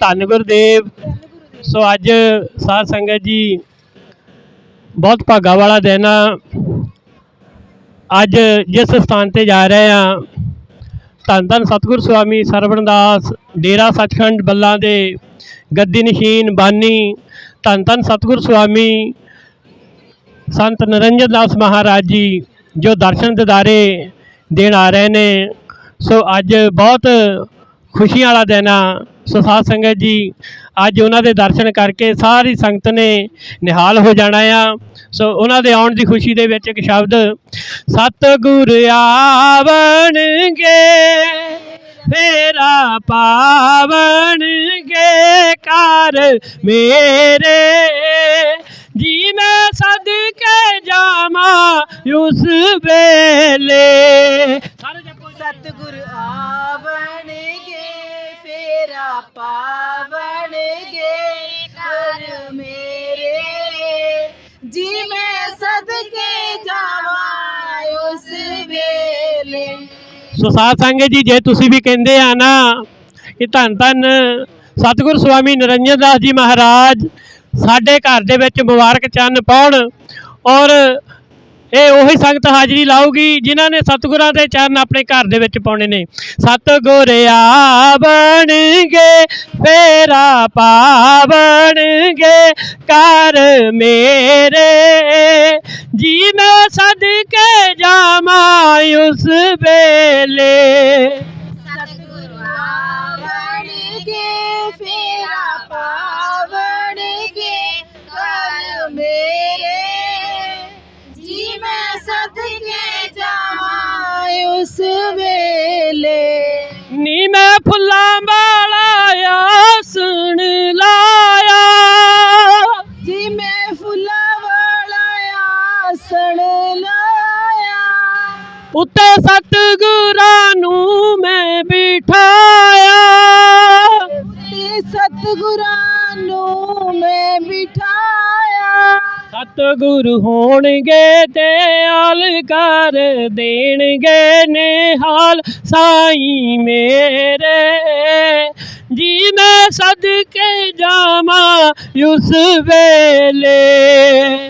ਧੰਨ ਗੁਰਦੇਵ। ਸੋ ਅੱਜ ਸਾਧ ਸੰਗਤ ਜੀ ਬਹੁਤ ਭਾਗਾ ਵਾਲਾ ਦਿਨ ਆ। ਅੱਜ ਜਿਸ ਸਥਾਨ ਤੇ ਜਾ ਰਹੇ ਆ, ਧੰਨ ਧੰਨ ਸਤਿਗੁਰ ਸਵਾਮੀ ਸਰਵਣਦਾਸ ਡੇਰਾ ਸੱਚਖੰਡ ਬੱਲਾ ਦੇ ਗੱਦੀ ਨਸ਼ੀਨ ਬਾਨੀ, ਧੰਨ ਧੰਨ ਸਤਿਗੁਰ ਸਵਾਮੀ ਸੰਤ ਨਰਿੰਦਰ ਦਾਸ ਮਹਾਰਾਜ ਜੀ ਜੋ ਦਰਸ਼ਨ ਦਿਦਾਰੇ ਦੇਣ ਆ ਰਹੇ ਨੇ। ਸੋ ਅੱਜ ਬਹੁਤ ਖੁਸ਼ੀਆਂ ਵਾਲਾ ਦਿਨ ਆ। ਸੋ ਸਾਧ ਸੰਗਤ ਜੀ, ਅੱਜ ਉਹਨਾਂ ਦੇ ਦਰਸ਼ਨ ਕਰਕੇ ਸਾਰੀ ਸੰਗਤ ਨੇ ਨਿਹਾਲ ਹੋ ਜਾਣਾ ਆ। ਸੋ ਉਹਨਾਂ ਦੇ ਆਉਣ ਦੀ ਖੁਸ਼ੀ ਦੇ ਵਿੱਚ ਇੱਕ ਸ਼ਬਦ, ਸਤਿਗੁਰ ਆਵਣਗੇ, ਫੇਰਾ ਪਾਵਣਗੇ ਕਰ ਮੇਰੇ। ਜੀ ਮੈਂ ਸਦਕੇ ਜਾਵਾਂ ਉਸ ਵੇਲੇ ਫੇਰਾ ਪਾਵਣਗੇ ਕਰ ਮੇਰੇ। ਜੀ ਮੈਂ ਸਦਕੇ ਜਾਵਾਂ ਉਸ ਵੇਲੇ। ਸੋ ਸਾਧ ਸੰਗਤ ਜੀ, ਜੇ ਤੁਸੀਂ ਵੀ ਕਹਿੰਦੇ ਆ ਨਾ ਕਿ ਧੰਨ ਧੰਨ ਸਤਿਗੁਰ ਸਵਾਮੀ ਨਰਿੰਦਰ ਦਾਸ ਜੀ ਮਹਾਰਾਜ, ਸਾਡੇ ਘਰ ਦੇ ਵਿੱਚ ਮੁਬਾਰਕ ਚੰਨ ਪਾਉਣ ਔਰ ਇਹ ਉਹੀ ਸੰਗਤ ਹਾਜ਼ਰੀ ਲਾਊਗੀ ਜਿਨ੍ਹਾਂ ਨੇ ਸਤਿਗੁਰਾਂ ਦੇ ਚਰਨ ਆਪਣੇ ਘਰ ਦੇ ਵਿੱਚ ਪਾਉਣੇ ਨੇ। ਸਤਿਗੁਰ ਆਵਣਗੇ ਫੇਰਾ ਪਾਵਣਗੇ ਕਰ ਮੇਰੇ। ਜੀ ਮੈਂ ਸਦਕੇ ਜਾਵਾਂ ਉਸ ਵੇਲੇ। ਉੱਤੇ ਸਤਿਗੁਰਾਂ ਨੂੰ ਮੈਂ ਬਿਠਾਇਆ। ਤੇ ਸਤਿਗੁਰਾਂ ਨੂੰ ਮੈਂ ਬਿਠਾਇਆ। ਸਤਿਗੁਰ ਹੋਣਗੇ ਤੇ ਆਲ ਕਰ ਦੇਣਗੇ ਨਿਹਾਲ ਸਾਈਂ ਮੇਰੇ। ਜੀ ਮੈਂ ਸਦਕੇ ਜਾਵਾਂ ਉਸ ਵੇਲੇ।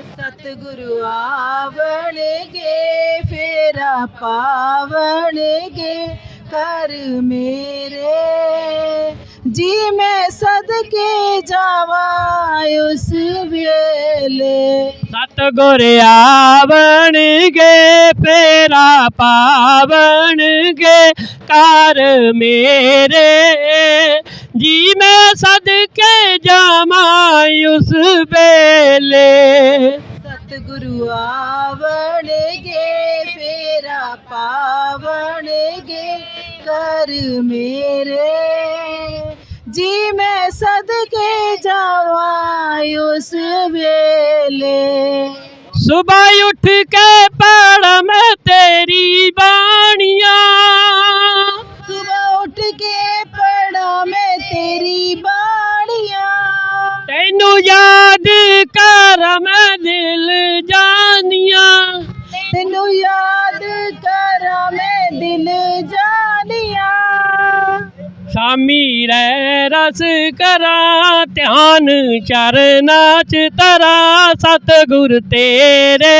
ਸਤਿਗੁਰੂ ਆਵਣਗੇ ਫੇਰਾ ਪਾਵਣਗੇ ਕਰ ਮੇਰੇ। ਜੀ ਮੈਂ ਸਦਕੇ ਜਾਵਾਂ ਉਸ ਵੇਲੇ। ਸਤਿਗੁਰ ਆਵਣਗੇ ਫੇਰਾ ਪਾਵਣਗੇ ਕਰ ਮੇਰੇ। ਜੀ ਮੈਂ ਸਦਕੇ ਜਾਵਾਂ ਉਸ ਵੇਲੇ। ਸਤਿਗੁਰੂ ਆਵਣਗੇ ਫੇਰਾ ਪਾਵਣਗੇ ਕਰ ਮੇਰੇ। ਜੀ ਮੈਂ ਸਦਕੇ ਜਾਵਾਂ ਉਸ ਵੇਲੇ। ਸੁਬਹ ਉੱਠ ਕੇ ਪੜ ਮੈਂ ਤੇਰੀ ਬਾਣੀਆਂ। ਸੁਬਹ ਉੱਠ ਕੇ ਪੜਾ ਮੈਂ ਤੇਰੀ ਬਾਣੀਆਂ। ਤੈਨੂੰ ਯਾਦ ਕਰ ਸ਼ਾਮੀ ਰਹਿ ਰਸ ਕਰਾਂ ਧਿਆਨ ਚਰਨਾ ਚ ਤਰਾ ਸਤਿਗੁਰ ਤੇਰੇ